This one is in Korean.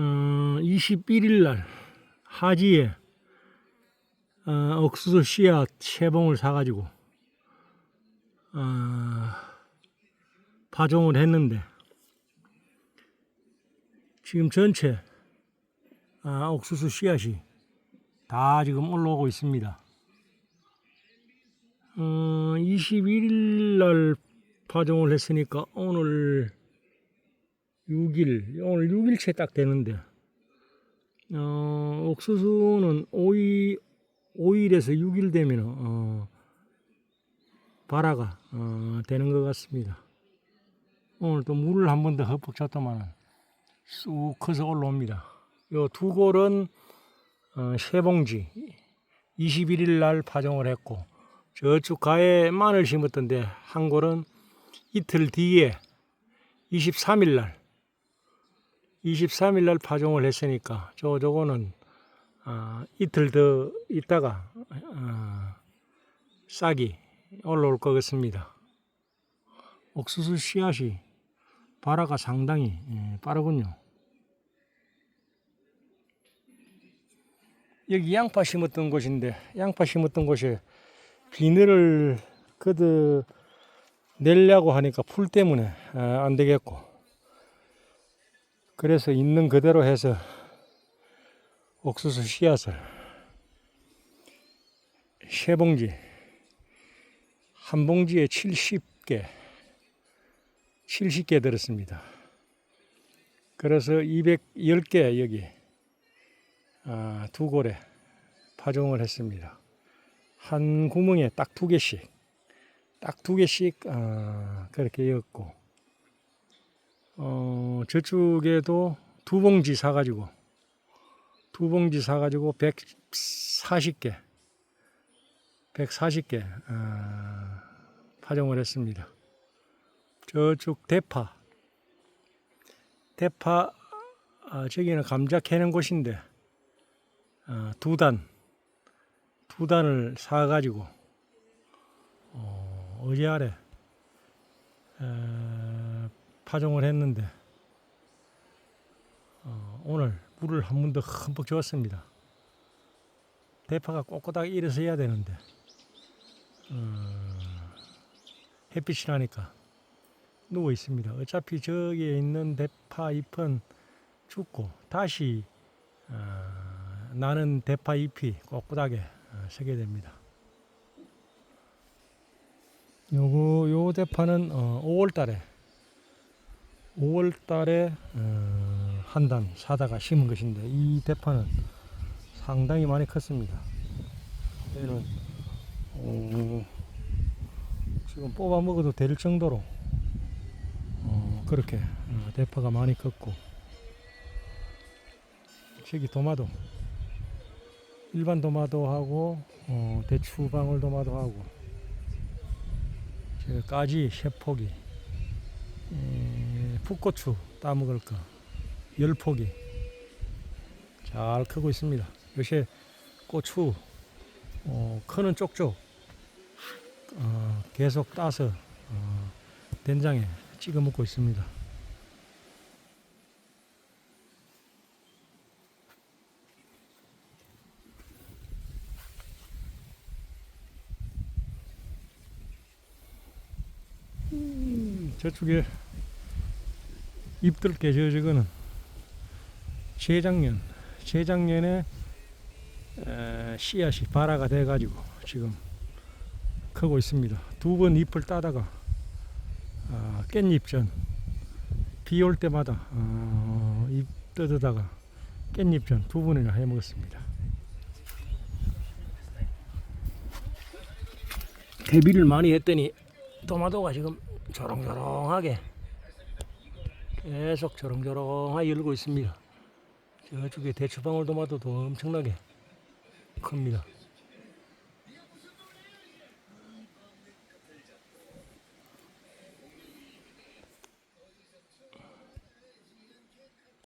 어, 21일 날 하지에 어, 옥수수 씨앗 세 봉을 사가지고 어, 파종을 했는데 지금 전체 아, 옥수수 씨앗이 다 지금 올라오고 있습니다. 어, 21일 날 파종을 했으니까 오늘 6일, 오늘 6일째 딱 되는데, 어, 옥수수는 5일, 5일에서 6일 되면, 어, 발화가, 어, 되는 것 같습니다. 오늘 또 물을 한 번 더 흠뻑 줬더만 쑥 커서 올라옵니다. 요 두 골은, 어, 세 봉지, 21일 날 파종을 했고, 저쪽 가에 마늘 심었던데, 한 골은 이틀 뒤에 23일 날 23일 날 파종을 했으니까 저 저거는 아, 이틀 더 있다가 아, 싹이 올라올 것 같습니다. 옥수수 씨앗이 발화가 상당히 예, 빠르군요. 여기 양파 심었던 곳인데 양파 심었던 곳에 비늘을 걷어 내려고 하니까 풀 때문에 아, 안 되겠고 그래서 있는 그대로 해서 옥수수 씨앗을 세 봉지 한 봉지에 70개 70개 들었습니다. 그래서 210개 여기 아, 두 골에 파종을 했습니다. 한 구멍에 딱 두 개씩 딱 두 개씩 아, 그렇게 였고 어, 저쪽에도 두 봉지 사가지고 두 봉지 사가지고 140개 140개 아, 파종을 했습니다. 저쪽 대파 대파 아, 저기는 감자 캐는 곳인데 아, 두 단, 두 단을 사가지고 어, 어제 아래 에, 파종을 했는데 어, 오늘 물을 한 번 더 흠뻑 주었습니다. 대파가 꼿꼿하게 일어서 해야 되는데 어, 햇빛이 나니까 누워 있습니다. 어차피 저기에 있는 대파 잎은 죽고 다시 어, 나는 대파 잎이 꼿꼿하게 어, 서게 됩니다. 요거 요 대파는 어, 5월 달에 5월 달에 어, 한단 사다가 심은 것인데 이 대파는 상당히 많이 컸습니다. 얘는 어, 지금 뽑아 먹어도 될 정도로 어, 그렇게 어, 대파가 많이 컸고 저기 도마도 일반 도마도하고 어, 대추 방울 도마도하고 저 까지 세포기 에, 풋고추 따먹을 거 열포기 잘 크고 있습니다. 요새 고추 어, 크는 쪽쪽 어, 계속 따서 어, 된장에 찍어 먹고 있습니다. 음, 저쪽에 잎들 깨져 저거는 재작년 재작년에 에, 씨앗이 발화가 돼 가지고 지금 크고 있습니다. 두 번 잎을 따다가 아, 깻잎 전 비 올 때마다 어, 잎 뜯어다가 깻잎 전 두 번이나 해 먹었습니다. 대비를 많이 했더니 토마토가 지금 조롱조롱하게 계속 조롱조롱하게 열고 있습니다. 저쪽에 대추방울 토마토도 엄청나게 큽니다.